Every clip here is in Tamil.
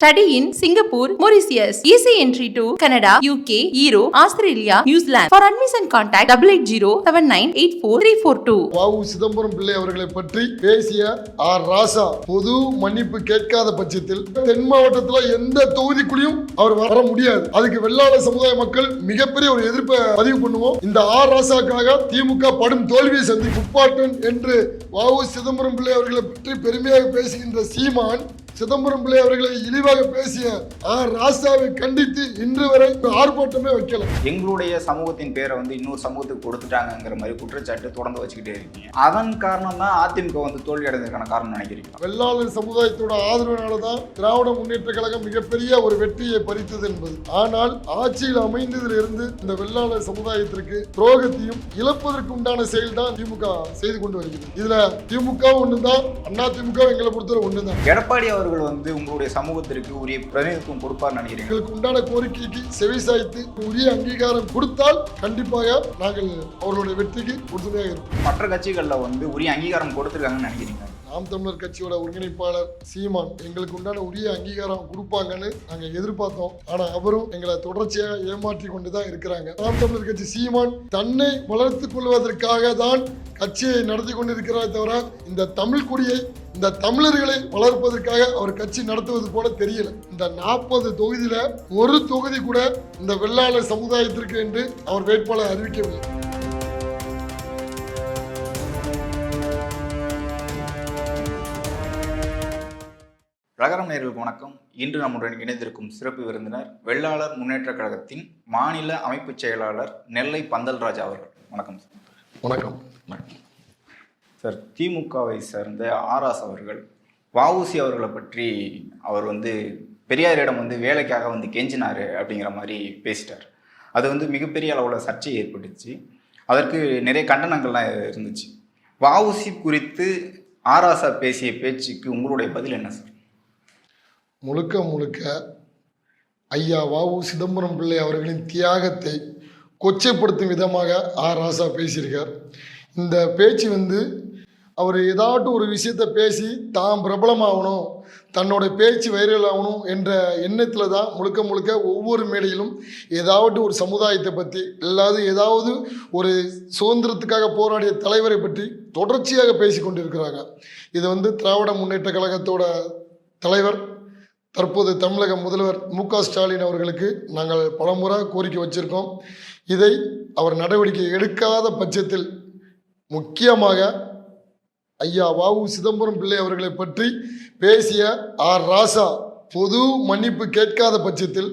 Study in Singapore Mauritius easy entry to Canada UK Europe Australia New Zealand for admission UK, Europe, Australia, New Zealand. For admission contact 880-7984-342. வாவு சிதம்பரம் பிள்ளை அவர்களை பற்றி பேசிய ஆர் ராசா பொது மன்னிப்பு கேட்காத பட்சத்தில் தென் மாவட்டத்தில் எந்த தொகுதிக்குள்ளேயும் அவர் வர முடியாது அதுக்கு வெள்ளாள சமுதாய மக்கள் மிகப்பெரிய ஒரு எதிர்ப்பை பதிவு பண்ணுவோம் இந்த ஆர் ராசாக்காக திமுக படும் தோல்வியை சந்தி முப்பாட்டன் என்று வாவு சிதம்பரம் பிள்ளை அவர்களை பற்றி பெருமையாக பேசுகின்ற சீமான் சிதம்பரம் பிள்ளை அவர்களை இழிவாக பேசிய ஆர் ராசாவை கண்டித்து இன்று வரை ஆர்ப்பாட்டமே வைக்கல. எங்களுடைய சமூகத்தின் பேரை வந்து இன்னொரு சமூகத்துக்கு கொடுத்துட்டாங்கங்கிற மாதிரி குற்றச்சாட்டு தொடர்ந்து வச்சுக்கிட்டே இருக்கீங்க. அதன் காரணம் தான் அதிமுக வந்து தோல்வி அடைந்ததுக்கான காரணம் நினைக்கிறீங்க. வெள்ளாளர் சமுதாயத்தோட ஆதரவினால தான் திராவிட முன்னேற்ற கழகம் மிகப்பெரிய ஒரு வெற்றியை பறித்தது என்பது. ஆனால் ஆட்சியில் அமைந்ததில் இருந்து இந்த வெள்ளாளர் சமுதாயத்திற்கு துரோகத்தையும் இழப்பதற்கு உண்டான செயல் தான் திமுக செய்து கொண்டு வருகிறது. இதுல திமுக ஒண்ணுதான் அண்ணா திமுக எங்களை பொறுத்தவரை ஒண்ணுதான். எடப்பாடி அவர்கள் வந்து உங்களுடைய சமூகத்திற்கு உரிய பிரதிநிதித்துவம் கொடுப்பார்னு நினைக்கிறீங்க? எங்களுக்கு உண்டான கோரிக்கைக்கு செவிசாய்த்து உரிய அங்கீகாரம் கொடுத்தால் கண்டிப்பாக நாங்கள் அவர்களுடைய வெற்றிக்கு உறுதுணையாக இருப்போம். மற்ற கட்சிகளில் வந்து உரிய அங்கீகாரம் கொடுத்துருக்காங்கன்னு நினைக்கிறீங்க? நாம் தமிழர் கட்சியோட ஒருங்கிணைப்பாளர் சீமான் எங்களுக்கு உண்டான உரிய அங்கீகாரம் கொடுப்பாங்கன்னு நாங்கள் எதிர்பார்த்தோம். ஆனா அவரும் எங்களை தொடர்ச்சியாக ஏமாற்றி கொண்டு தான் இருக்கிறாங்க. நாம் தமிழர் கட்சி சீமான் தன்னை வளர்த்துக் கொள்வதற்காக தான் கட்சியை நடத்தி கொண்டிருக்கிறார் தவிர இந்த தமிழ் குடியை இந்த தமிழர்களை வளர்ப்பதற்காக அவர் கட்சி நடத்துவது போல தெரியல. இந்த நாற்பது தொகுதியில ஒரு தொகுதி கூட இந்த வெள்ளாளர் சமுதாயத்திற்கு என்று அவர் வேட்பாளர் அறிவிக்கவில்லை. ரகரம் நேர்களுக்கு வணக்கம். இன்று நம்முடன் இணைந்திருக்கும் சிறப்பு விருந்தினர் வெள்ளாளர் முன்னேற்ற கழகத்தின் மாநில அமைப்பு செயலாளர் நெல்லை பந்தல்ராஜ் அவர்கள். வணக்கம் சார். வணக்கம். வணக்கம் சார் திமுகவை சேர்ந்த ஆராஸ் அவர்கள் வஉசி அவர்களை பற்றி அவர் வந்து பெரியாரிடம் வந்து வேலைக்காக வந்து கெஞ்சினாரு அப்படிங்கிற மாதிரி பேசிட்டார். அது வந்து மிகப்பெரிய அளவில் சர்ச்சை ஏற்பட்டுச்சு. அதற்கு நிறைய கண்டனங்கள்லாம் இருந்துச்சு. வஉசி குறித்து ஆராசா பேசிய பேச்சுக்கு உங்களுடைய பதில் என்ன சார்? முழுக்க முழுக்க ஐயா வாவு சிதம்பரம் பிள்ளை அவர்களின் தியாகத்தை கொச்சைப்படுத்தும் விதமாக ஆர் ராசா பேசியிருக்கார். இந்த பேச்சு வந்து அவர் ஏதாட்டும் ஒரு விஷயத்தை பேசி தான் பிரபலமாகணும் தன்னோட பேச்சு வைரல் ஆகணும் என்ற எண்ணத்தில் தான் முழுக்க முழுக்க ஒவ்வொரு மேடையிலும் ஏதாவது ஒரு சமுதாயத்தை பற்றி இல்லாது ஏதாவது ஒரு சுதந்திரத்துக்காக போராடிய தலைவரை பற்றி தொடர்ச்சியாக பேசி கொண்டிருக்கிறாங்க இது வந்து திராவிட முன்னேற்ற கழகத்தோட தலைவர் தற்போது தமிழக முதல்வர் மு க ஸ்டாலின் அவர்களுக்கு நாங்கள் பலமுறை கோரிக்கை வச்சிருக்கோம். இதை அவர் நடவடிக்கை எடுக்காத பட்சத்தில் முக்கியமாக ஐயா வாவு சிதம்பரம் பிள்ளை அவர்களை பற்றி பேசிய ஆர் ராசா பொது மன்னிப்பு கேட்காத பட்சத்தில்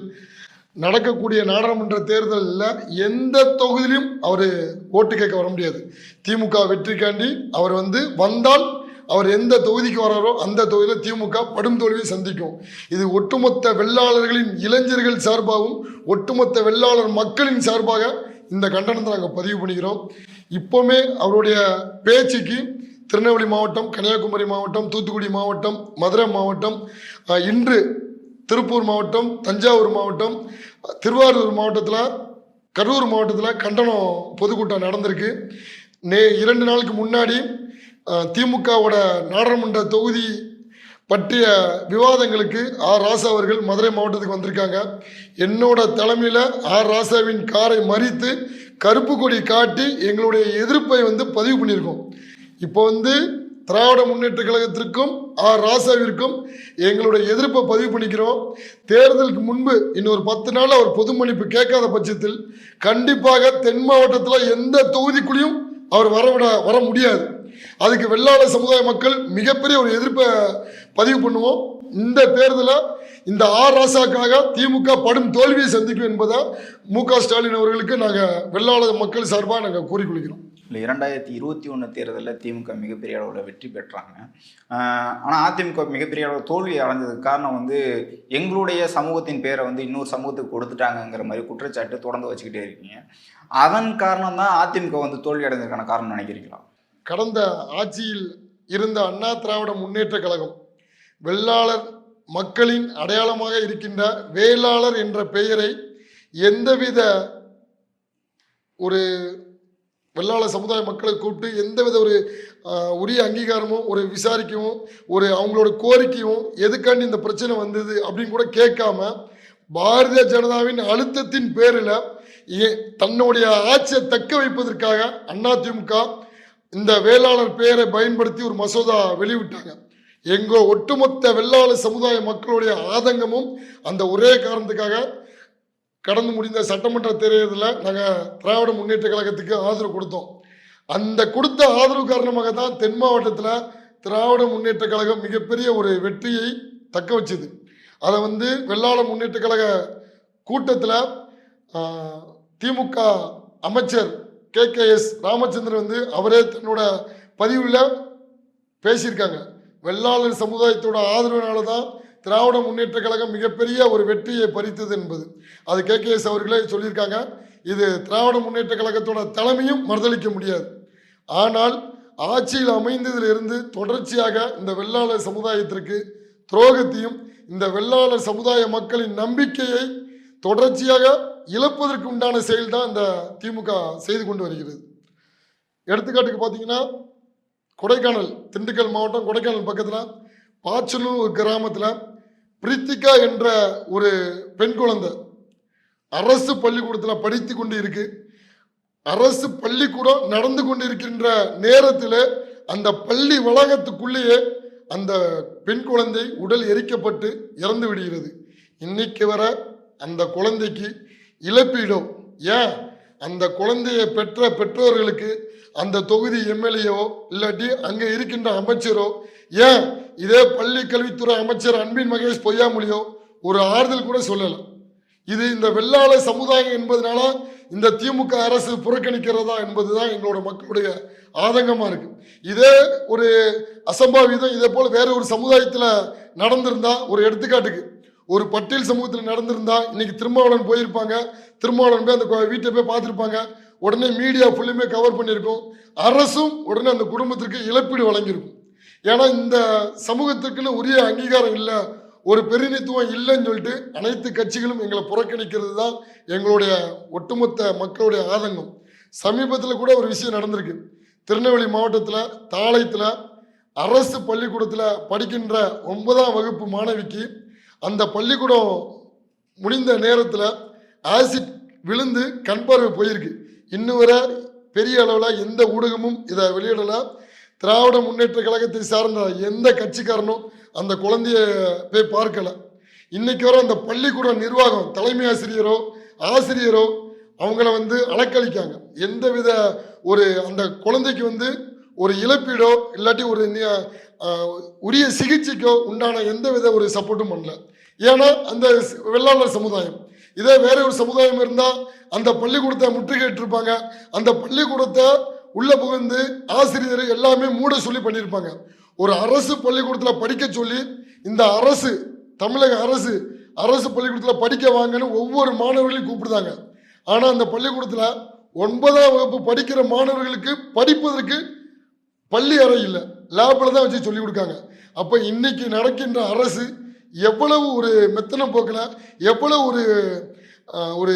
நடக்கக்கூடிய நாடாளுமன்ற தேர்தலில் எந்த தொகுதியிலும் அவர் ஓட்டு கேட்க வர முடியாது. திமுக வெற்றிக்காண்டி அவர் வந்து வந்தால் அவர் எந்த தொகுதிக்கு வராரோ அந்த தொகுதியில் திமுக படும் தோல்வியை சந்திக்கும். இது ஒட்டுமொத்த வெள்ளாளர்களின் இளைஞர்கள் சார்பாகவும் ஒட்டுமொத்த வெள்ளாளர் மக்களின் சார்பாக இந்த கண்டனத்தை நாங்கள் பதிவு பண்ணிக்கிறோம். இப்போவுமே அவருடைய பேச்சுக்கு திருநெல்வேலி மாவட்டம் கன்னியாகுமரி மாவட்டம் தூத்துக்குடி மாவட்டம் மதுரை மாவட்டம் இன்று திருப்பூர் மாவட்டம் தஞ்சாவூர் மாவட்டம் திருவாரூர் மாவட்டத்தில் கரூர் மாவட்டத்தில் கண்டனம் பொதுக்கூட்டம் நடந்திருக்கு. நே இரண்டு நாளுக்கு முன்னாடி திமுகவோட நாடாளுமன்ற தொகுதி பற்றிய விவாதங்களுக்கு ஆர். ராசா அவர்கள் மதுரை மாவட்டத்துக்கு வந்திருக்காங்க. என்னோட தலைமையில் ஆர். ராசாவின் காரை மறித்து கருப்பு கொடி காட்டி எங்களுடைய எதிர்ப்பை வந்து பதிவு பண்ணியிருக்கோம். இப்போ வந்து திராவிட முன்னேற்ற கழகத்திற்கும் ஆர். ராசாவிற்கும் எங்களுடைய எதிர்ப்பை பதிவு பண்ணிக்கிறோம். தேர்தலுக்கு முன்பு இன்னொரு பத்து நாள் அவர் பொது மன்னிப்பு கேட்காத பட்சத்தில் கண்டிப்பாக தென் மாவட்டத்தில் எந்த தொகுதிக்குள்ளேயும் அவர் வரவிட வர முடியாது. அதுக்கு வெள்ளாள சமுதாய மக்கள் மிகப்பெரிய ஒரு எதிர்ப்பை பதிவு பண்ணுவோம். இந்த தேர்தலில் இந்த ஆர் ராசாக்காக திமுக படும் தோல்வியை சந்திக்கும் என்பதை மு க ஸ்டாலின் அவர்களுக்கு நாங்கள் வெள்ளாள மக்கள் சார்பாக நாங்கள் கூறிக்கொள்கிறோம். இல்லை இரண்டாயிரத்தி இருபத்தி ஒன்று தேர்தலில் திமுக மிகப்பெரிய அளவில் வெற்றி பெற்றாங்க. ஆனால் அதிமுக மிகப்பெரிய அளவில் தோல்வி அடைஞ்சதுக்கு காரணம் வந்து எங்களுடைய சமூகத்தின் பேரை வந்து இன்னொரு சமூகத்துக்கு கொடுத்துட்டாங்கங்கிற மாதிரி குற்றச்சாட்டு தொடர்ந்து வச்சுக்கிட்டே இருக்கீங்க. அதன் காரணம் தான் அதிமுக வந்து தோல்வி அடைஞ்சதுக்கான காரணம் நினைக்கிறீங்களா? கடந்த ஆட்சியில் இருந்த அண்ணா திராவிட முன்னேற்ற கழகம் வெள்ளாளர் மக்களின் அடையாளமாக இருக்கின்ற வேளாளர் என்ற பெயரை எந்தவித ஒரு வெள்ளாள சமுதாய மக்களை கூப்பிட்டு எந்தவித ஒரு உரிய அங்கீகாரமும் ஒரு விசாரிக்கவும் ஒரு அவங்களோட கோரிக்கையும் எதுக்காண்டி இந்த பிரச்சனை வந்தது அப்படின்னு கூட கேட்காம பாரதிய ஜனதாவின் அழுத்தத்தின் பேரில் ஏ- தன்னுடைய ஆட்சியை தக்க வைப்பதற்காக அதிமுக இந்த வேளாளர் பெயரை பயன்படுத்தி ஒரு மசோதா வெளியிட்டாங்க. எங்கோ ஒட்டுமொத்த வெள்ளாளர் சமுதாய மக்களுடைய ஆதங்கமும் அந்த ஒரே காரணத்துக்காக கடந்து முடிந்த சட்டமன்ற தேர்தலில் நாங்கள் திராவிட முன்னேற்ற கழகத்துக்கு ஆதரவு கொடுத்தோம். அந்த கொடுத்த ஆதரவு காரணமாக தான் தென் மாவட்டத்தில் திராவிட முன்னேற்ற கழகம் மிகப்பெரிய ஒரு வெற்றியை தக்க வச்சுது. அதை வந்து வெள்ளாள முன்னேற்ற கழக கூட்டத்தில் திமுக அமைச்சர் கே. கே. எஸ். ராமச்சந்திரன் வந்து அவரே தன்னோட பதிவில் பேசியிருக்காங்க. வெள்ளாளர் சமுதாயத்தோட ஆதரவினால தான் திராவிட முன்னேற்ற கழகம் மிகப்பெரிய ஒரு வெற்றியை பறித்தது என்பது. அது கே. கே. எஸ். அவர்களே சொல்லியிருக்காங்க. இது திராவிட முன்னேற்ற கழகத்தோட தலைமையும் மறுதளிக்க முடியாது. ஆனால் ஆட்சியில் அமைந்ததிலிருந்து தொடர்ச்சியாக இந்த வெள்ளாளர் சமுதாயத்திற்கு துரோகத்தையும் இந்த வெள்ளாளர் சமுதாய மக்களின் நம்பிக்கையை தொடர்ச்சியாக இழப்பதற்கு உண்டான செயல் தான் இந்த திமுக செய்து கொண்டு வருகிறது. எடுத்துக்காட்டுக்கு பார்த்தீங்கன்னா கொடைக்கானல் திண்டுக்கல் மாவட்டம் கொடைக்கானல் பக்கத்தில் பாச்சலூர் ஒரு கிராமத்தில் பிரித்திகா என்ற ஒரு பெண் குழந்தை அரசு பள்ளிக்கூடத்தில் படித்து கொண்டு இருக்கு. அரசு பள்ளிக்கூடம் நடந்து கொண்டு இருக்கின்ற நேரத்தில் அந்த பள்ளி வளாகத்துக்குள்ளேயே அந்த பெண் குழந்தை உடல் எரிக்கப்பட்டு இறந்து விடுகிறது. இன்னைக்கு வர அந்த குழந்தைக்கு இழப்பீடோ ஏன்? அந்த குழந்தையை பெற்ற பெற்றோர்களுக்கு அந்த தொகுதி எம்எல்ஏவோ இல்லாட்டி அங்கே இருக்கின்ற அமைச்சரோ ஏன்? இதே பள்ளி கல்வித்துறை அமைச்சர் அன்பின் மகேஷ் பொய்யாமொழியோ ஒரு ஆறுதல் கூட சொல்லலை. இது இந்த வெள்ளாள சமுதாயம் என்பதனால இந்த திமுக அரசு புறக்கணிக்கிறதா என்பதுதான் எங்களோட மக்களுடைய ஆதங்கமா இருக்கு. இதே ஒரு அசம்பாவிதம் இதே போல வேற ஒரு சமுதாயத்துல நடந்திருந்தா ஒரு எடுத்துக்காட்டுக்கு. ஒரு பட்டியல் சமூகத்தில் நடந்திருந்தா இன்னைக்கு திருமாவளவன் போயிருப்பாங்க. திருமாவளவன் போய் அந்த வீட்டை போய் பார்த்துருப்பாங்க. உடனே மீடியா ஃபுல்லுமே கவர் பண்ணியிருக்கும். அரசும் உடனே அந்த குடும்பத்திற்கு இழப்பீடு வழங்கியிருக்கும். ஏன்னா இந்த சமூகத்துக்குன்னு உரிய அங்கீகாரம் இல்லை ஒரு பிரதிநிதித்துவம் இல்லைன்னு சொல்லிட்டு அனைத்து கட்சிகளும் எங்களை புறக்கணிக்கிறது தான் எங்களுடைய ஒட்டுமொத்த மக்களுடைய ஆதங்கம். சமீபத்தில் கூட ஒரு விஷயம் நடந்திருக்கு. திருநெல்வேலி மாவட்டத்தில் தாளையத்தில் அரசு பள்ளிக்கூடத்தில் படிக்கின்ற ஒன்பதாம் வகுப்பு மாணவிக்கு அந்த பள்ளிக்கூடம் முடிந்த நேரத்தில் ஆசிட் விழுந்து கண் பார்வை போயிருக்கு. இன்னும் வரை பெரிய அளவில் எந்த ஊடகமும் இதை வெளியிடலை. திராவிட முன்னேற்ற கழகத்தை சார்ந்த எந்த கட்சிக்காரனும் அந்த குழந்தைய போய் பார்க்கலை. இன்னைக்கு வரை அந்த பள்ளிக்கூட நிர்வாகம் தலைமை ஆசிரியரோ ஆசிரியரோ அவங்கள வந்து அலக்களிக்காங்க எந்தவித ஒரு அந்த குழந்தைக்கு வந்து ஒரு இழப்பீடோ இல்லாட்டி ஒரு உரிய சிகிச்சைக்கோ உண்டான எந்தவித ஒரு சப்போர்ட்டும் பண்ணல. ஏன்னா அந்த வெள்ளாளர் சமுதாயம். இதே வேற ஒரு சமுதாயம் இருந்தால் அந்த பள்ளிக்கூடத்தை முற்றுகையிட்டிருப்பாங்க அந்த பள்ளிக்கூடத்தை உள்ளே புகுந்து ஆசிரியர் எல்லாமே மூட சொல்லி பண்ணியிருப்பாங்க. ஒரு அரசு பள்ளிக்கூடத்தில் படிக்க சொல்லி இந்த அரசு தமிழக அரசு அரசு பள்ளிக்கூடத்தில் படிக்க வாங்கன்னு ஒவ்வொரு மாணவர்களையும் கூப்பிடுதாங்க. ஆனால் அந்த பள்ளிக்கூடத்தில் ஒன்பதாம் வகுப்பு படிக்கிற மாணவர்களுக்கு படிப்பதற்கு பள்ளி அறை இல்லை. லேபில் தான் வச்சு சொல்லி கொடுக்காங்க. அப்போ இன்னைக்கு நடக்கின்ற அரசு எவ்வளவு ஒரு மெத்தன போக்கில் எவ்வளவு ஒரு ஒரு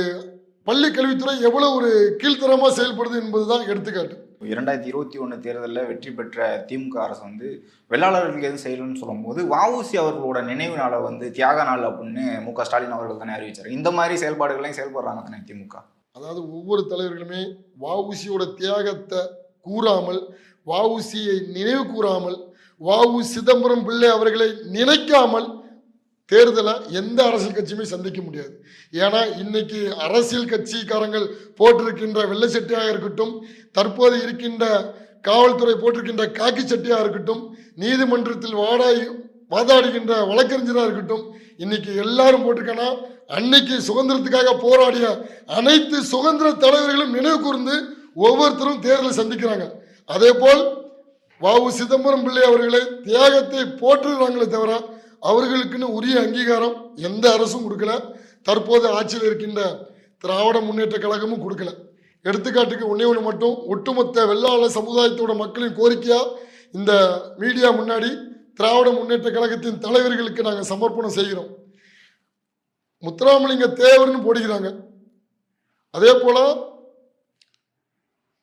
பள்ளி கல்வித்துறை எவ்வளவு ஒரு கீழ்த்தரமாக செயல்படுது என்பதுதான் எடுத்துக்காட்டு. இரண்டாயிரத்தி இருபத்தி ஒன்று தேர்தலில் வெற்றி பெற்ற திமுக அரசு வந்து வெள்ளாளர்களுக்கு எதுவும் செய்யணும்னு சொல்லும்போது வஉசி அவர்களோட நினைவு நாளை வந்து தியாக நாள் அப்படின்னு மு க ஸ்டாலின் அவர்கள் தானே அறிவிச்சார். இந்த மாதிரி செயல்பாடுகளையும் செயல்படுறாங்க தானே திமுக? அதாவது ஒவ்வொரு தலைவர்களுமே வஉசியோட தியாகத்தை கூறாமல் வஉசியை நினைவு கூறாமல் வஉ சிதம்பரம் பிள்ளை அவர்களை நினைக்காமல் தேர்தலை எந்த அரசியல் கட்சியுமே சந்திக்க முடியாது. ஏன்னா இன்னைக்கு அரசியல் கட்சிக்காரங்கள் போட்டிருக்கின்ற வெள்ளை சட்டியாக இருக்கட்டும் தற்போது இருக்கின்ற காவல்துறை போட்டிருக்கின்ற காக்கி சட்டியாக இருக்கட்டும் நீதிமன்றத்தில் வாடாய் வாதாடுகின்ற வழக்கறிஞராக இருக்கட்டும் இன்னைக்கு எல்லாரும் போட்டிருக்கேன்னா அன்னைக்கு சுதந்திரத்துக்காக போராடிய அனைத்து சுதந்திர தலைவர்களும் நினைவு கூர்ந்து ஒவ்வொருத்தரும் தேர்தலை சந்திக்கிறாங்க. அதே போல் வ சிதம்பரம் பிள்ளை அவர்களை தியாகத்தை போற்றுகிறாங்களே தவிர அவர்களுக்குன்னு உரிய அங்கீகாரம் எந்த அரசும் கொடுக்கல. தற்போது ஆட்சியில் இருக்கின்ற திராவிட முன்னேற்ற கழகமும் கொடுக்கல. எடுத்துக்காட்டுக்கு ஒன்றே ஒன்று மட்டும் ஒட்டுமொத்த வெள்ளாள சமுதாயத்தோட மக்களின் கோரிக்கையாக இந்த மீடியா முன்னாடி திராவிட முன்னேற்ற கழகத்தின் தலைவர்களுக்கு நாங்கள் சமர்ப்பணம் செய்கிறோம். முத்துராமலிங்க தேவர்னு போடுகிறாங்க அதே போல்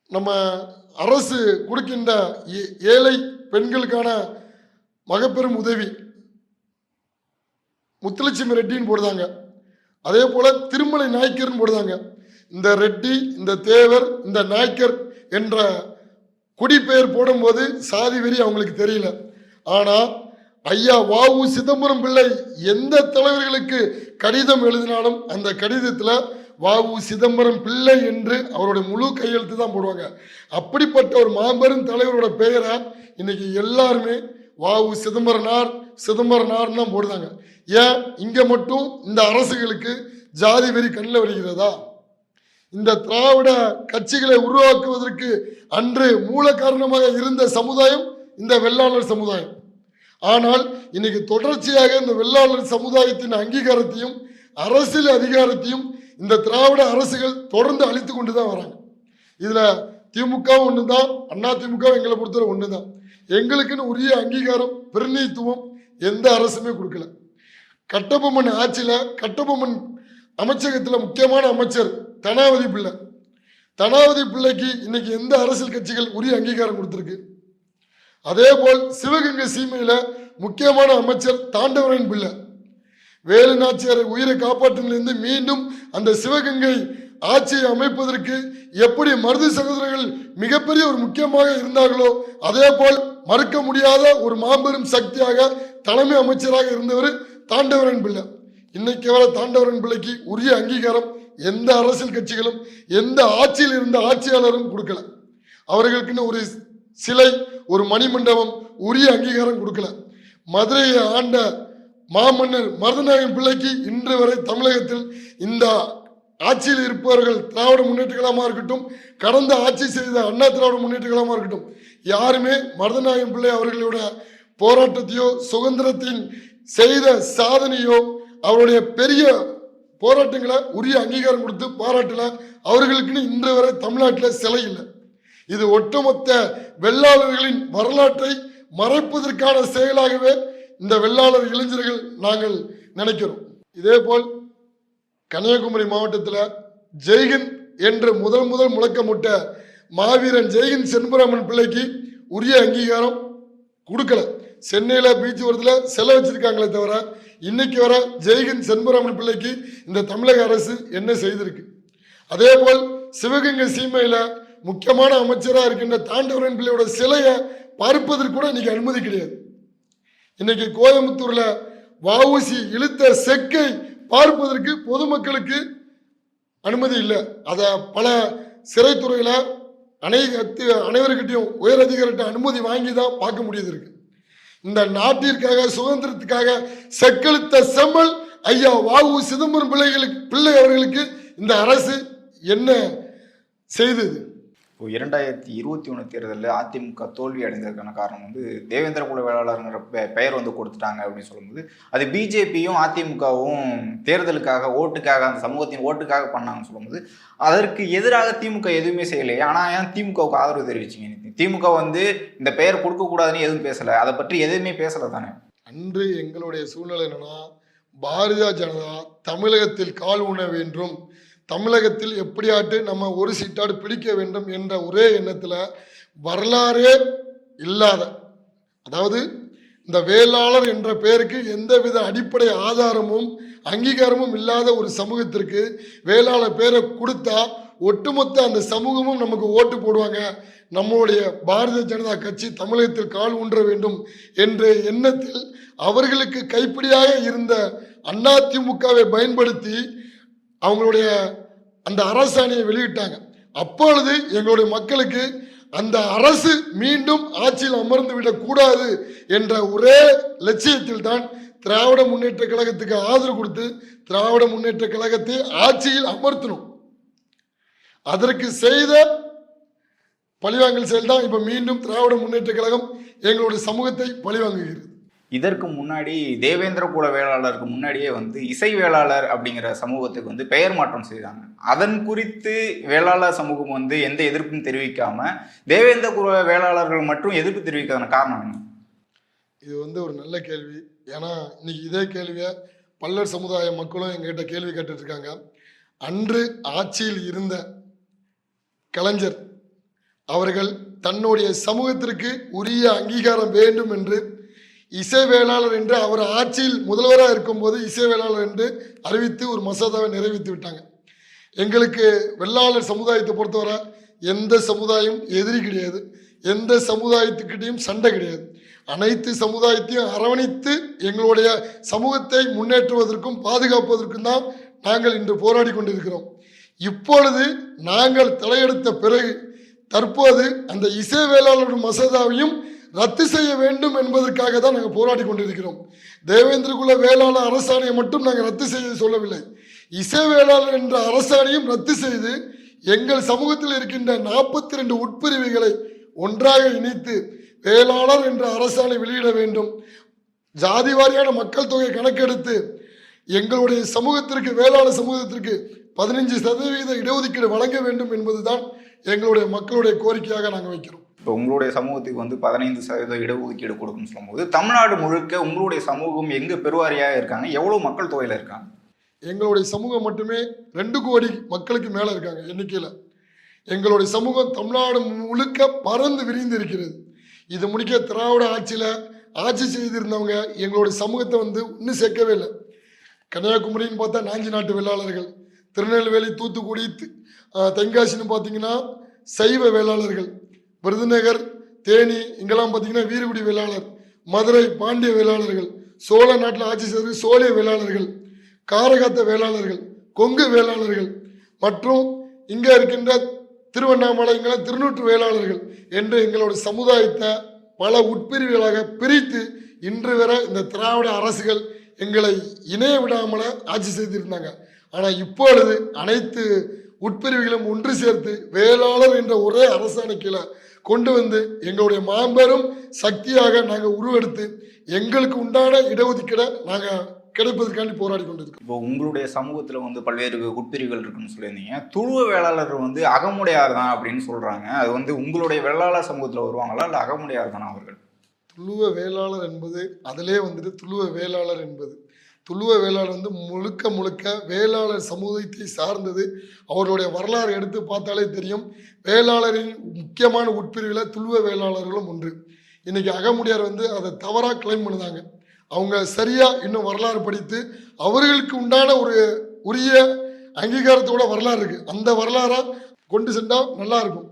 நம்ம அரசு கொடுக்கின்ற ஏ- ஏழை பெண்களுக்கான மகப்பெரும் உதவி முத்துலட்சுமி ரெட்டின்னு போடுதாங்க. அதே போல திருமலை நாய்க்கர்னு போடுதாங்க. இந்த ரெட்டி இந்த தேவர் இந்த நாய்க்கர் என்ற குடிப்பெயர் போடும்போது சாதி வெறி அவங்களுக்கு தெரியல. ஆனால் ஐயா வாவு சிதம்பரம் பிள்ளை எந்த தலைவர்களுக்கு கடிதம் எழுதினாலும் அந்த கடிதத்தில் வாவு சிதம்பரம் பிள்ளை என்று அவருடைய முழு கையெழுத்து தான் போடுவாங்க. அப்படிப்பட்ட ஒரு மாபெரும் தலைவரோட பெயரை இன்னைக்கு எல்லாருமே வாவு சிதம்பரனார் சிதம்பரனார் தான் போடுதாங்க ஏன்? இங்கே மட்டும் இந்த அரசுகளுக்கு ஜாதி வெறி கண்ணில் வருகிறதா? இந்த திராவிட கட்சிகளை உருவாக்குவதற்கு அன்று மூல காரணமாக இருந்த சமுதாயம் இந்த வெள்ளாளர் சமுதாயம். ஆனால் இன்னைக்கு தொடர்ச்சியாக இந்த வெள்ளாளர் சமுதாயத்தின் அங்கீகாரத்தையும் அரசியல் அதிகாரத்தையும் இந்த திராவிட அரசுகள் தொடர்ந்து அழித்து கொண்டு தான் வராங்க. இதில் திமுக ஒன்று தான் அண்ணா திமுக எங்களை பொறுத்தவரை ஒன்று தான் எங்களுக்குன்னு உரிய அங்கீகாரம் பிரதிநிதித்துவம் எந்த அரசுமே கொடுக்கல. கட்டபொம்மன் ஆட்சியில் கட்டபொம்மன் அமைச்சகத்தில் முக்கியமான அமைச்சர் தனாவதி பிள்ளை. தனாவதி பிள்ளைக்கு இன்னைக்கு எந்த அரசியல் கட்சிகள் உரிய அங்கீகாரம் கொடுத்துருக்கு? அதே போல் சிவகங்கை சீமையில் முக்கியமான அமைச்சர் தாண்டவரன் பிள்ளை. வேலு நாச்சியார் உயிரை காப்பாற்றிலிருந்து மீண்டும் அந்த சிவகங்கை ஆட்சியை அமைப்பதற்கு எப்படி மருது சகோதரர்கள் மிகப்பெரிய ஒரு முக்கியமாக இருந்தார்களோ அதே போல் மறுக்க முடியாத ஒரு மாபெரும் சக்தியாக தலைமை அமைச்சராக இருந்தவர் தாண்டவரன் பிள்ளை. இன்னைக்கு வர தாண்டவரன் பிள்ளைக்கு உரிய அங்கீகாரம் எந்த அரசியல் கட்சிகளும் எந்த ஆட்சியில் இருந்த ஆட்சியாளரும் கொடுக்கல. அவர்களுக்குன்னு ஒரு சிலை ஒரு மணிமண்டபம் உரிய அங்கீகாரம் கொடுக்கல. மதுரையை ஆண்ட மாமன்னர் மருதநாயகன் பிள்ளைக்கு இன்று வரை தமிழகத்தில் இந்த ஆட்சியில் இருப்பவர்கள் திராவிட முன்னேற்ற கழகமாக இருக்கட்டும் கடந்த ஆட்சி செய்த அண்ணா திராவிட முன்னேற்ற கழகமாக இருக்கட்டும் யாருமே மருதநாயகன் பிள்ளை அவர்களோட போராட்டத்தையோ சுதந்திரத்தின் செய்த சாதனையோ அவருடைய பெரிய போராட்டங்களை உரிய அங்கீகாரம் கொடுத்து பாராட்டல. அவர்களுக்குன்னு இன்று வரை தமிழ்நாட்டில் சிலை இல்லை. இது ஒட்டுமொத்த வெள்ளாளர்களின் வரலாற்றை மறைப்பதற்கான செயலாகவே இந்த வெள்ளாளர் இளைஞர்கள் நாங்கள் நினைக்கிறோம். இதேபோல் கன்னியாகுமரி மாவட்டத்தில் ஜெய்ஹிந்த் என்று முதல் முதல் முழக்கமிட்ட மாவீரன் ஜெயின் செண்புராமன் பிள்ளைக்கு உரிய அங்கீகாரம் கொடுக்கல. சென்னையில் பீச் ஓரத்தில் சிலை வச்சிருக்காங்களே தவிர இன்னைக்கு வர ஜெய்கின் செண்புராமன் பிள்ளைக்கு இந்த தமிழக அரசு என்ன செய்திருக்கு? அதே போல் சிவகங்கை சீமையில் முக்கியமான அமைச்சராக இருக்கின்ற தாண்டவரன் பிள்ளையோட சிலையை பார்ப்பதற்கு கூட இன்னைக்கு அனுமதி கிடையாது. இன்னைக்கு கோயம்புத்தூரில் வவுசி இழுத்த செக்கை பார்ப்பதற்கு பொதுமக்களுக்கு அனுமதி இல்லை. அதை பல சிறைத்துறையில் அனைத்து அனைவருக்கிட்டையும் உயர் அதிகாரிகிட்ட அனுமதி வாங்கி தான் பார்க்க முடியுது இருக்கு. இந்த நாட்டிற்காக சுதந்திரத்துக்காக செக்கெழுத்த செம்மல் ஐயா வாவு சிதம்பரம் பிள்ளைகளுக்கு பிள்ளை அவர்களுக்கு இந்த அரசு என்ன செய்தது? இப்போ இரண்டாயிரத்தி இருபத்தி ஒன்று தேர்தலில் அதிமுக தோல்வி அடைந்ததுக்கான காரணம் வந்து தேவேந்திர குல வேளாளர்ங்கிற பெ- பெயர் வந்து கொடுத்துட்டாங்க அப்படின்னு சொல்லும்போது அது பிஜேபியும் அதிமுகவும் தேர்தலுக்காக ஓட்டுக்காக அந்த சமூகத்தின் ஓட்டுக்காக பண்ணாங்கன்னு சொல்லும்போது அதற்கு எதிராக திமுக எதுவுமே செய்யலையே. ஆனால் ஏன் திமுகவுக்கு ஆதரவு தெரிவிச்சிங்க? திமுக வந்து இந்த பெயர் கொடுக்கக்கூடாதுன்னு எதுவும் பேசலை. அதை பற்றி எதுவுமே பேசலை தானே? அன்று எங்களுடைய சூழ்நிலை என்னன்னா பாரதிய ஜனதா தமிழகத்தில் கால் ஊன வேண்டும். தமிழகத்தில் எப்படியாட்டு நம்ம ஒரு சீட்டாடு பிடிக்க வேண்டும் என்ற ஒரே எண்ணத்தில் வரலாறே இல்லாத அதாவது இந்த வேளாளர் என்ற பெயருக்கு எந்தவித அடிப்படை ஆதாரமும் அங்கீகாரமும் இல்லாத ஒரு சமூகத்திற்கு வேளாளர் பேரை கொடுத்தா ஒட்டுமொத்த அந்த சமூகமும் நமக்கு ஓட்டு போடுவாங்க. நம்மளுடைய பாரதிய ஜனதா கட்சி தமிழகத்தில் கால் ஊன்ற வேண்டும் என்ற எண்ணத்தில் அவர்களுக்கு கைப்பிடியாக இருந்த அதிமுகவை பயன்படுத்தி அவங்களுடைய அந்த அரசாணையை வெளியிட்டாங்க. அப்பொழுது எங்களுடைய மக்களுக்கு அந்த அரசு மீண்டும் ஆட்சியில் அமர்ந்து விடக்கூடாது என்ற ஒரே லட்சியத்தில் தான் திராவிட முன்னேற்ற கழகத்துக்கு ஆதரவு கொடுத்து திராவிட முன்னேற்ற கழகத்தை ஆட்சியில் அமர்த்தணும் அதற்கு செய்த பழிவாங்கல் செயல் தான் இப்ப மீண்டும் திராவிட முன்னேற்ற கழகம் எங்களுடைய சமூகத்தை பழிவாங்குகிறது. இதற்கு முன்னாடி தேவேந்திர கூட வேளாளருக்கு முன்னாடியே வந்து இசை வேளாளர் அப்படிங்கிற சமூகத்துக்கு வந்து பெயர் மாற்றம் செய்தாங்க. அதன் குறித்து வேளாளர் சமூகம் வந்து எந்த எதிர்ப்பும் தெரிவிக்காம தேவேந்திர குல வேளாளர்கள் மட்டும் எதிர்ப்பு தெரிவிக்காத காரணம் என்ன? இது வந்து ஒரு நல்ல கேள்வி. ஏன்னா இன்னைக்கு இதே கேள்வியை பல்லர் சமுதாய மக்களும் எங்ககிட்ட கேள்வி கேட்டுட்டு இருக்காங்க அன்று ஆட்சியில் இருந்த கலைஞர் அவர்கள் தன்னுடைய சமூகத்திற்கு உரிய அங்கீகாரம் வேண்டும் என்று இசைவேளாளர் என்று அவர் ஆட்சியில் முதல்வராக இருக்கும்போது இசைவேளாளர் என்று அறிவித்து ஒரு மசோதாவை நிறைவேற்றி விட்டாங்க. எங்களுக்கு வெள்ளாளர் சமுதாயத்தை பொறுத்தவரை எந்த சமுதாயம் எதிரி கிடையாது. எந்த சமுதாயத்துக்கிட்டையும் சண்டை கிடையாது. அனைத்து சமுதாயத்தையும் அரவணைத்து எங்களுடைய சமூகத்தை முன்னேற்றுவதற்கும் பாதுகாப்பதற்கும் தான் நாங்கள் இன்று போராடி கொண்டிருக்கிறோம். இப்பொழுது நாங்கள் தலையெடுத்த பிறகு தற்போது அந்த இசை வேளாளர் மசோதாவையும் ரத்து செய்ய வேண்டும் என்பதற்காக தான் நாங்கள் போராடி கொண்டிருக்கிறோம். தேவேந்திரகுல வேளாளர் அரசாணையை மட்டும் நாங்கள் ரத்து செய்ய சொல்லவில்லை. இசை வேளாளர் என்ற அரசாணையும் ரத்து செய்து எங்கள் சமூகத்தில் இருக்கின்ற நாற்பத்தி ரெண்டு உட்பிரிவுகளை ஒன்றாக இணைத்து வேளாளர் என்ற அரசாணை வெளியிட வேண்டும். ஜாதி வாரியான மக்கள் தொகை கணக்கெடுத்து எங்களுடைய சமூகத்திற்கு வேளாளர் சமூகத்திற்கு பதினஞ்சு சதவீத இடஒதுக்கீடு வழங்க வேண்டும் என்பதுதான் எங்களுடைய மக்களுடைய கோரிக்கையாக நாங்கள் வைக்கிறோம். இப்போ உங்களுடைய சமூகத்துக்கு வந்து பதினைந்து சதவீத இடஒதுக்கீடு கொடுக்குன்னு சொல்லும்போது தமிழ்நாடு முழுக்க உங்களுடைய சமூகம் எங்கே பெருவாரியாக இருக்காங்க? எவ்வளோ மக்கள் தொகையில் இருக்காங்க? எங்களுடைய சமூகம் மட்டுமே ரெண்டு கோடி மக்களுக்கு மேலே இருக்காங்க எண்ணிக்கையில். எங்களுடைய சமூகம் தமிழ்நாடு முழுக்க பறந்து விரிந்து இருக்கிறது. இது முடிக்க திராவிட ஆட்சியில் ஆட்சி செய்திருந்தவங்க எங்களுடைய சமூகத்தை வந்து இன்னும் சேர்க்கவே இல்லை. கன்னியாகுமரின்னு பார்த்தா நாஞ்சி நாட்டு வேளாளர்கள் திருநெல்வேலி தூத்துக்குடி தென்காசின்னு பார்த்தீங்கன்னா சைவ வேளாளர்கள் விருதுநகர் தேனி இங்கெல்லாம் பார்த்தீங்கன்னா வீரகுடி வேளாளர் மதுரை பாண்டிய வேளாளர்கள் சோழ நாட்டில் ஆட்சி செய்த சோழிய வேளாளர்கள் காரகாத்த வேளாளர்கள் கொங்கு வேளாளர்கள் மற்றும் இங்கே இருக்கின்ற திருவண்ணாமலைங்கிற திருநூற்று வேளாளர்கள் என்று எங்களுடைய சமுதாயத்தை பல உட்பிரிவுகளாக பிரித்து இன்று வரை இந்த திராவிட அரசுகள் எங்களை இணைய விடாமல ஆட்சி செய்திருந்தாங்க. ஆனால் இப்பொழுது அனைத்து உட்பிரிவுகளும் ஒன்று சேர்த்து வேளாளர் என்ற ஒரே அரசாணை கீழே கொண்டு வந்து எங்களுடைய மாபெரும் சக்தியாக நாங்கள் உருவெடுத்து எங்களுக்கு உண்டான இடஒதுக்கீடை நாங்கள் கிடைப்பதற்காண்டி போராடி கொண்டிருக்கோம். இப்போ உங்களுடைய சமூகத்தில் வந்து பல்வேறு உட்பிரிவுகள் இருக்குன்னு சொல்லியிருந்தீங்க. துருவ வேளாளர் வந்து அகமுடையார் தான் அப்படின்னு சொல்கிறாங்க அது வந்து உங்களுடைய வேளாளர் சமூகத்தில் வருவாங்களா? இல்லை அகமுடையார் தானா அவர்கள்? துளுவ வேளாளர் என்பது அதிலே வந்துட்டு துளுவ வேளாளர் என்பது துளுவ வேளாளர் வந்து முழுக்க முழுக்க வேளாளர் சமூகத்தை சார்ந்தது. அவர்களுடைய வரலாறு எடுத்து பார்த்தாலே தெரியும். வேளாளரின் முக்கியமான உட்பிரிவில் துளுவ வேளாளர்களும் ஒன்று. இன்னைக்கு அகமுடியார் வந்து அதை தவறாக கிளைம் பண்ணுதாங்க. அவங்க சரியாக இன்னும் வரலாறு படித்து அவர்களுக்கு உண்டான ஒரு உரிய அங்கீகாரத்தோட வரலாறு இருக்குது அந்த வரலாறை கொண்டு சென்றால் நல்லா இருக்கும்.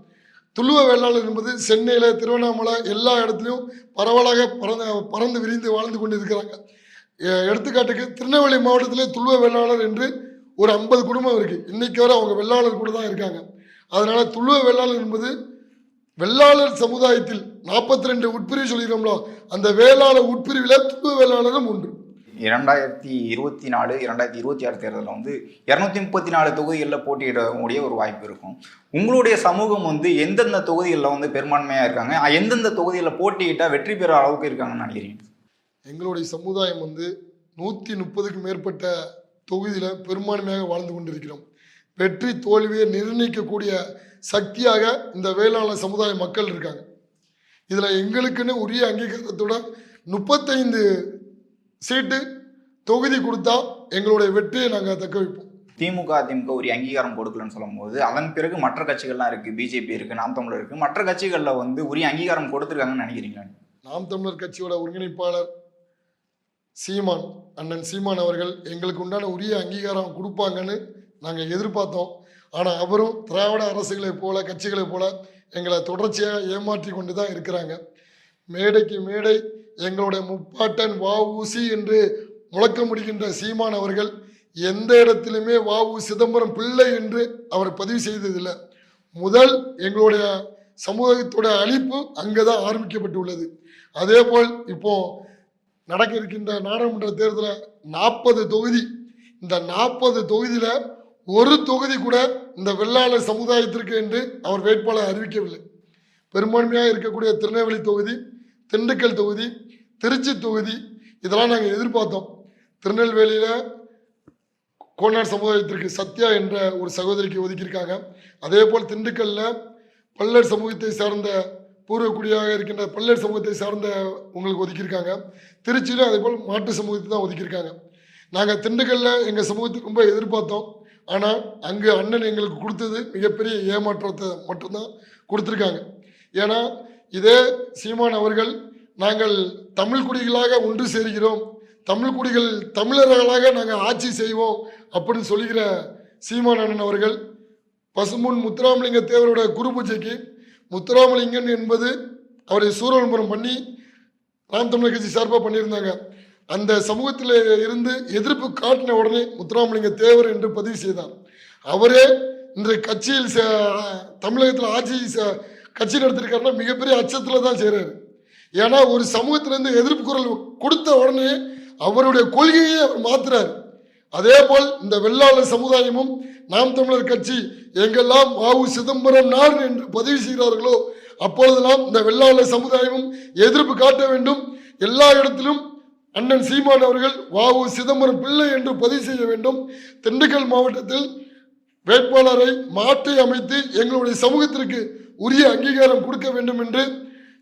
துளுவ வேளாளர் என்பது சென்னையில் திருவண்ணாமலை எல்லா இடத்துலையும் பரவலாக பறந்து பறந்து விரிந்து வாழ்ந்து கொண்டு இருக்கிறாங்க எடுத்துக்காட்டுக்கு திருநெல்வேலி மாவட்டத்திலே துளுவ வேளாளர் என்று ஒரு ஐம்பது குடும்பம் இருக்குது இன்னைக்கு வரை அவங்க வெள்ளாளர் கூட தான் இருக்காங்க. அதனால் துளுவ வேளாளர் என்பது வெள்ளாளர் சமுதாயத்தில் நாற்பத்தி ரெண்டு உட்பிரிவு சொல்லிடுறோம்ல அந்த வேளாளர் உட்பிரிவில் துளுவ வேளாளரும் உண்டு. இரண்டாயிரத்தி இருபத்தி நாலு இரண்டாயிரத்தி இருபத்தி ஆறு தேர்தலில் வந்து இரநூத்தி முப்பத்தி நாலு தொகுதிகளில் போட்டியிடக்கூடிய ஒரு வாய்ப்பு இருக்கும். உங்களுடைய சமூகம் வந்து எந்தெந்த தொகுதிகளில் வந்து பெரும்பான்மையாக இருக்காங்க? எந்தெந்த தொகுதிகளில் போட்டியிட்டால் வெற்றி பெற அளவுக்கு இருக்காங்கன்னு நினைக்கிறீங்க? எங்களுடைய சமுதாயம் வந்து நூற்றி முப்பதுக்கு மேற்பட்ட தொகுதியில் பெரும்பான்மையாக வாழ்ந்து கொண்டிருக்கிறோம். வெற்றி தோல்வியை நிர்ணயிக்கக்கூடிய சக்தியாக இந்த வேளாளர் சமுதாய மக்கள் இருக்காங்க. இதில் எங்களுக்குன்னு உரிய அங்கீகாரத்தோட முப்பத்தைந்து சீட்டு தொகுதி கொடுத்தா எங்களுடைய வெற்றியை நாங்கள் தக்க வைப்போம். திமுக அதிமுக ஒரு அங்கீகாரம் கொடுக்கலன்னு சொல்லும்போது அதன் பிறகு மற்ற கட்சிகள்லாம் இருக்குது பிஜேபி இருக்குது நாம் தமிழர் இருக்குது மற்ற கட்சிகளில் வந்து உரிய அங்கீகாரம் கொடுத்துருக்காங்கன்னு நினைக்கிறீங்களா? நாம் தமிழர் கட்சியோட ஒருங்கிணைப்பாளர் சீமான் அண்ணன் சீமான் அவர்கள் எங்களுக்கு உண்டான உரிய அங்கீகாரம் கொடுப்பாங்கன்னு நாங்கள் எதிர்பார்த்தோம். ஆனால் அவரும் திராவிட அரசுகளைப் போல கட்சிகளைப் போல எங்களை தொடர்ச்சியாக ஏமாற்றி கொண்டு தான் இருக்கிறாங்க. மேடைக்கு மேடை எங்களுடைய முப்பாட்டன் வஉசி என்று முழக்க முடிகின்ற சீமான் அவர்கள் எந்த இடத்திலுமே உ சிதம்பரம் பிள்ளை என்று அவர் பதிவு செய்ததில்லை. முதல் எங்களுடைய சமூகத்தோட அழிப்பு அங்கே தான் ஆரம்பிக்கப்பட்டுள்ளது. அதே போல் இப்போது நடக்க இருக்கின்ற நாடாளுமன்ற தேர்தலில் நாற்பது தொகுதி. இந்த நாற்பது தொகுதியில் ஒரு தொகுதி கூட இந்த வெள்ளாளர் சமுதாயத்திற்கு என்று அவர் வேட்பாளர் அறிவிக்கவில்லை. பெரும்பான்மையாக இருக்கக்கூடிய திருநெல்வேலி தொகுதி திண்டுக்கல் தொகுதி திருச்சி தொகுதி இதெல்லாம் நாங்கள் எதிர்பார்த்தோம். திருநெல்வேலியில் கோனார் சமுதாயத்திற்கு சத்யா என்ற ஒரு சகோதரிக்கு ஒதுக்கியிருக்காங்க. அதே போல் திண்டுக்கல்லில் பல்லர் சமூகத்தை சார்ந்த பூர்வக்குடியாக இருக்கின்ற பல்லர் சமூகத்தை சார்ந்த உங்களுக்கு ஒதுக்கியிருக்காங்க. திருச்சியிலும் அதே போல் மாட்டு சமூகத்தை தான் ஒதுக்கியிருக்காங்க. நாங்கள் திண்டுக்கல்லில் எங்கள் சமூகத்துக்கு ரொம்ப எதிர்பார்த்தோம். ஆனால் அங்கு அண்ணன் எங்களுக்கு கொடுத்தது மிகப்பெரிய ஏமாற்றத்தை மட்டும்தான் கொடுத்துருக்காங்க. ஏன்னா இதே சீமான் அவர்கள் நாங்கள் தமிழ் குடிகளாக ஒன்று சேர்கிறோம். தமிழ் குடிகள் தமிழர்களாக நாங்கள் ஆட்சி செய்வோம் அப்படின்னு சொல்லுகிற சீமான் அண்ணன் அவர்கள் பசுமுன் முத்துராமலிங்க தேவரோட குரு பூஜைக்கு முத்துராமலிங்கன் என்பது அவரை சூரன்புரம் பண்ணி நாம் தமிழர் கட்சி சார்பாக பண்ணியிருந்தாங்க. அந்த சமூகத்தில் இருந்து எதிர்ப்பு காட்டின உடனே முத்துராமலிங்க தேவர் என்று பதிவு செய்தார். அவரே இன்றைய கட்சியில் தமிழகத்தில் ஆட்சி கட்சி நடத்திருக்காருன்னா மிகப்பெரிய அச்சத்தில் தான் செய்கிறாரு ஏன்னா ஒரு சமூகத்திலேருந்து எதிர்ப்பு குரல் கொடுத்த உடனே அவருடைய கொள்கையை அவர் மாத்துறாரு. அதே போல் இந்த வெள்ளாளர் சமுதாயமும் நாம் தமிழர் கட்சி எங்கெல்லாம் வாவு சிதம்பரம் நார் என்று பதிவு செய்கிறார்களோ அப்பொழுதெல்லாம் இந்த வெள்ளாளர் சமுதாயமும் எதிர்ப்பு காட்ட வேண்டும். எல்லா இடத்திலும் அண்ணன் சீமான் அவர்கள் வாவு சிதம்பரம் பிள்ளை என்று பதிவு செய்ய வேண்டும். திண்டுக்கல் மாவட்டத்தில் வேட்பாளரை மாற்றி அமைத்து எங்களுடைய சமூகத்திற்கு உரிய அங்கீகாரம் கொடுக்க வேண்டும் என்று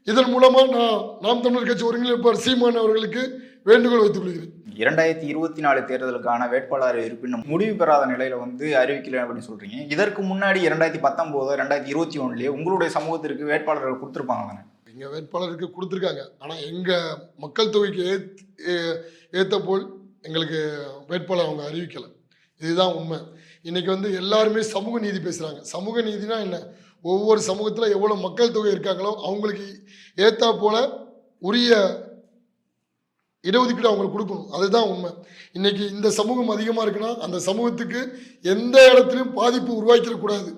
இதன் மூலமாக நான் நாம் தமிழர் கட்சி ஒருங்கிணைப்பாளர் சீமான் அவர்களுக்கு வேண்டுகோள் வைத்துக் கொள்கிறேன். இரண்டாயிரத்தி இருபத்தி நாலு தேர்தலுக்கான வேட்பாளர் இருப்பினும் முடிவு பெறாத நிலையில வந்து அறிவிக்கல அப்படின்னு சொல்றீங்க. இதற்கு முன்னாடி இரண்டாயிரத்தி பத்தொன்பது ரெண்டாயிரத்தி இருபத்தி ஒன்றுலேயே உங்களுடைய சமூகத்திற்கு வேட்பாளர்கள் கொடுத்துருப்பாங்க தானே? எங்க வேட்பாளருக்கு கொடுத்துருக்காங்க. ஆனால் எங்க மக்கள் தொகைக்கு ஏத் ஏ- ஏத்த போல் எங்களுக்கு வேட்பாளர் அவங்க அறிவிக்கலை. இதுதான் உண்மை. இன்னைக்கு வந்து எல்லாருமே சமூக நீதி பேசுறாங்க. சமூக நீதினா என்ன? ஒவ்வொரு சமூகத்தில் எவ்வளோ மக்கள் தொகை இருக்காங்களோ அவங்களுக்கு ஏத்தா போல உரிய இடஒதுக்கீடு அவங்களுக்கு கொடுக்கணும். அதுதான் உண்மை. இன்னைக்கு இந்த சமூகம் அதிகமாக இருக்குன்னா அந்த சமூகத்துக்கு எந்த இடத்துலையும் பாதிப்பு உருவாக்கிடக்கூடாது.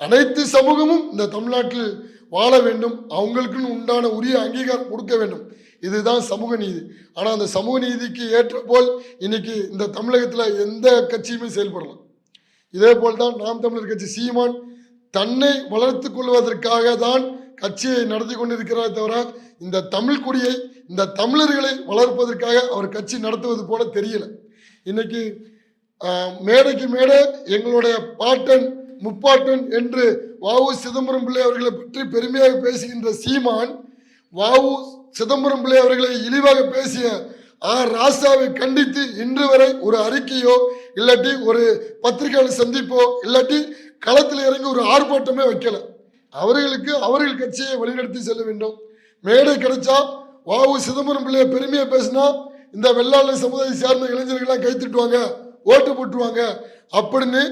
அனைத்து சமூகமும் இந்த தமிழ்நாட்டில் வாழ வேண்டும். அவங்களுக்குன்னு உண்டான உரிய அங்கீகாரம் கொடுக்க வேண்டும். இதுதான் சமூக நீதி. ஆனால் அந்த சமூக நீதிக்கு ஏற்ற போல் இன்னைக்கு இந்த தமிழகத்தில் எந்த கட்சியுமே செயல்படலாம் இதே போல் தான் நாம் தமிழர் கட்சி சீமான் தன்னை வளர்த்து கொள்வதற்காக தான் கட்சியை நடத்தி கொண்டிருக்கிறார் தவிர இந்த தமிழ் குடியை இந்த தமிழர்களை வளர்ப்பதற்காக அவர் கட்சி நடத்துவது போல தெரியல. இன்னைக்கு மேடைக்கு மேடை எங்களுடைய பாட்டன் முப்பாட்டன் என்று வாவு சிதம்பரம் பிள்ளை அவர்களை பற்றி பெருமையாக பேசுகின்ற சீமான் வாவு சிதம்பரம் பிள்ளை அவர்களை இழிவாக பேசிய ஆர் ராசாவை கண்டித்து இன்று வரை ஒரு அறிக்கையோ இல்லாட்டி ஒரு பத்திரிகையாளர் சந்திப்போ இல்லாட்டி களத்தில் இறங்கி ஒரு ஆர்ப்பாட்டமே வைக்கலை. அவர்களுக்கு அவர்கள் கட்சியை வழிநடத்தி செல்ல வேண்டும். மேடை கிடைச்சா வாவு சிதம்பரம் பிள்ளைய பெருமையை பேசினா இந்த வெள்ளாளர் சமுதாயத்தை சேர்ந்த இளைஞர்கள்லாம் கை ஓட்டு போட்டுருவாங்க அப்படின்னு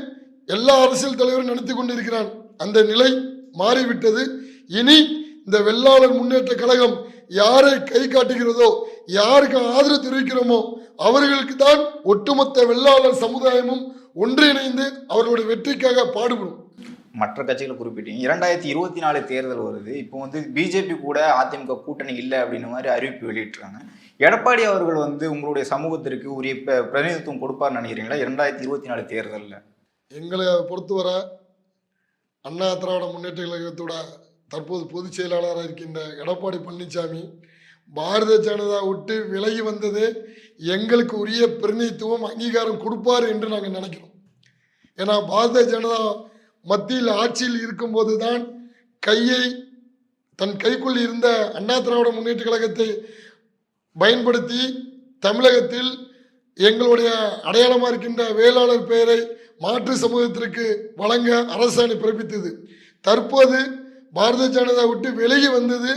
எல்லா அரசியல் தலைவரும் நடத்தி கொண்டிருக்கிறான் அந்த நிலை மாறிவிட்டது. இனி இந்த வெள்ளாளர் முன்னேற்ற கழகம் யாரை கை காட்டுகிறதோ யாருக்கு ஆதரவு தெரிவிக்கிறோமோ அவர்களுக்கு தான் ஒட்டுமொத்த வெள்ளாளர் சமுதாயமும் ஒன்றிணைந்து அவர்களுடைய வெற்றிக்காக பாடுபடும். மற்ற கட்சிகளை குறிப்பிட்டீங்க. இரண்டாயிரத்தி இருபத்தி நாலு தேர்தல் வருது. இப்போ வந்து பிஜேபி கூட அதிமுக கூட்டணி இல்லை அப்படின்ற மாதிரி அறிவிப்பு வெளியிட்டிருக்காங்க எடப்பாடி அவர்கள் வந்து உங்களுடைய சமூகத்திற்கு உரிய ப- பிரதிநிதித்துவம் கொடுப்பார்னு நினைக்கிறீங்களா? இரண்டாயிரத்தி இருபத்தி நாலு தேர்தலில். எங்களை பொறுத்தவரை அண்ணா திராவிட முன்னேற்ற கழகத்தோட தற்போது பொதுச் செயலாளராக இருக்கின்ற எடப்பாடி பழனிசாமி பாரதிய ஜனதா விட்டு விலகி வந்தது எங்களுக்கு உரிய பிரதிநிதித்துவம் அங்கீகாரம் கொடுப்பார் என்று நாங்கள் நினைக்கிறோம். ஏன்னா பாரதிய ஜனதா மத்தியில் ஆட்சியில் இருக்கும்போது தான் கையை தன் கைக்குள் இருந்த அண்ணா திராவிட முன்னேற்ற கழகத்தை பயன்படுத்தி தமிழகத்தில் எங்களுடைய அடையாளமாக இருக்கின்ற வேளாளர் பெயரை மாற்று சமூகத்திற்கு வழங்க அரசாணை பிறப்பித்தது. தற்போது பாரதிய ஜனதா விட்டு விலகி வந்தது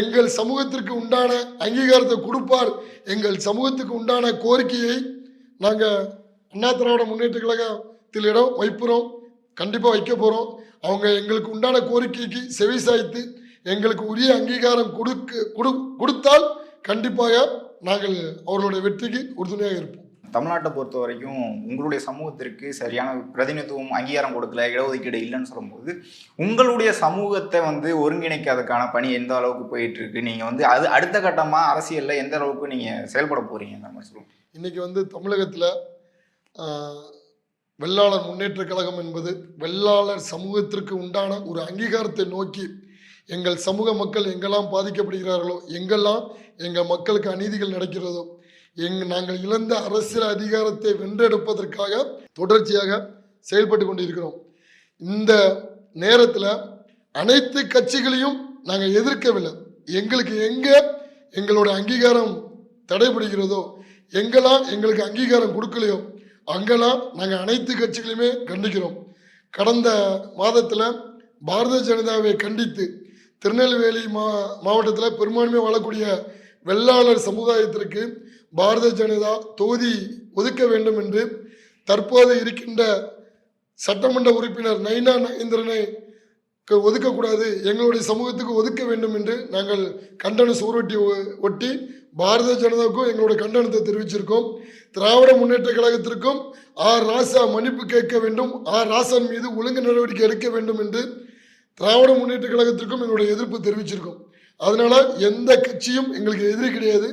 எங்கள் சமூகத்திற்கு உண்டான அங்கீகாரத்தை கொடுப்பார் எங்கள் சமூகத்துக்கு உண்டான கோரிக்கையை நாங்கள் அண்ணா திராவிட முன்னேற்ற கழகத்தில் இடம் வைப்புறோம். கண்டிப்பாக வைக்க போகிறோம் அவங்க எங்களுக்கு உண்டான கோரிக்கைக்கு செவி சாய்த்து எங்களுக்கு உரிய அங்கீகாரம் கொடுக்க கொடு கொடுத்தால் கண்டிப்பாக நாங்கள் அவர்களுடைய வெற்றிக்கு உறுதுணையாக இருப்போம். தமிழ்நாட்டை பொறுத்த வரைக்கும் உங்களுடைய சமூகத்திற்கு சரியான பிரதிநிதித்துவம் அங்கீகாரம் கொடுக்கல இடஒதுக்கீடு இல்லைன்னு சொல்லும்போது உங்களுடைய சமூகத்தை வந்து ஒருங்கிணைக்காததுக்கான பணி எந்த அளவுக்கு போயிட்டு இருக்கு நீங்க வந்து அது அடுத்த கட்டமா அரசியல்ல எந்த அளவுக்கு நீங்க செயல்பட போறீங்க? அந்த மாதிரி சொல்லுங்க. இன்னைக்கு வந்து தமிழகத்தில் வெள்ளாளர் முன்னேற்ற கழகம் என்பது வெள்ளாளர் சமூகத்திற்கு உண்டான ஒரு அங்கீகாரத்தை நோக்கி எங்கள் சமூக மக்கள் எங்கெல்லாம் பாதிக்கப்படுகிறார்களோ எங்கெல்லாம் எங்கள் மக்களுக்கு அநீதிகள் நடக்கிறதோ எங் நாங்கள் இழந்த அரசியல் அதிகாரத்தை வென்றெடுப்பதற்காக தொடர்ச்சியாக செயல்பட்டு கொண்டிருக்கிறோம். இந்த நேரத்தில் அனைத்து கட்சிகளையும் நாங்கள் எதிர்க்கவில்லை. எங்களுக்கு எங்கே எங்களோட அங்கீகாரம் தடைபடுகிறதோ எங்கெல்லாம் எங்களுக்கு அங்கீகாரம் கொடுக்கலையோ அங்கெல்லாம் நாங்கள் அனைத்து கட்சிகளையுமே கண்டிக்கிறோம். கடந்த மாதத்தில் பாரதிய ஜனதாவை கண்டித்து திருநெல்வேலி மா மாவட்டத்தில் பெரும்பான்மை வாழக்கூடிய வெள்ளாளர் சமுதாயத்திற்கு பாரதிய ஜனதா தொகுதி ஒதுக்க வேண்டும் என்று தற்போது இருக்கின்ற சட்டமன்ற உறுப்பினர் நைனா நகேந்திரனை ஒதுக்கக்கூடாது எங்களுடைய சமூகத்துக்கு ஒதுக்க வேண்டும் என்று நாங்கள் கண்டன சுவரொட்டி ஒ- ஒட்டி பாரதிய ஜனதாவுக்கும் எங்களுடைய கண்டனத்தை தெரிவிச்சிருக்கோம். திராவிட முன்னேற்ற கழகத்திற்கும் ஆர் ராசா மன்னிப்பு கேட்க வேண்டும் ஆர் ராசன் மீது ஒழுங்கு நடவடிக்கை எடுக்க வேண்டும் என்று திராவிட முன்னேற்ற கழகத்திற்கும் எங்களுடைய எதிர்ப்பு தெரிவிச்சிருக்கோம். அதனால எந்த கட்சியும் எங்களுக்கு எதிரி கிடையாது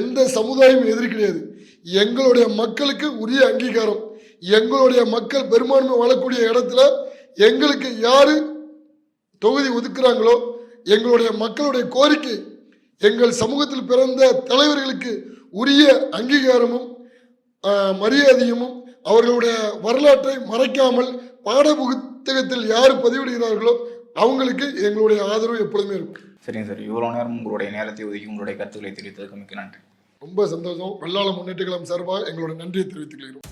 எந்த சமுதாயமும் எதிரி கிடையாது. எங்களுடைய மக்களுக்கு உரிய அங்கீகாரம் எங்களுடைய மக்கள் பெரும்பான்மை வாழக்கூடிய இடத்துல எங்களுக்கு யாரு தொகுதி ஒதுக்குறாங்களோ எங்களுடைய மக்களுடைய கோரிக்கை எங்கள் சமூகத்தில் பிறந்த தலைவர்களுக்கு உரிய அங்கீகாரமும் மரியாதையும் அவர்களுடைய வரலாற்றை மறைக்காமல் பாட புத்தகத்தில் யார் பதிவிடுகிறார்களோ அவங்களுக்கு எங்களுடைய ஆதரவு எப்பொழுதுமே இருக்கும். சரிங்க சார். இவ்வளோ நேரம் உங்களுடைய நேரத்தை ஒதுக்கி உங்களுடைய கருத்துக்களை தெரிவித்ததுக்கு மிக்க நன்றி. ரொம்ப சந்தோஷம். வெள்ளாள முன்னேற்ற கழகம் சார்பாக எங்களோட நன்றியை தெரிவித்துக் கொள்கிறோம்.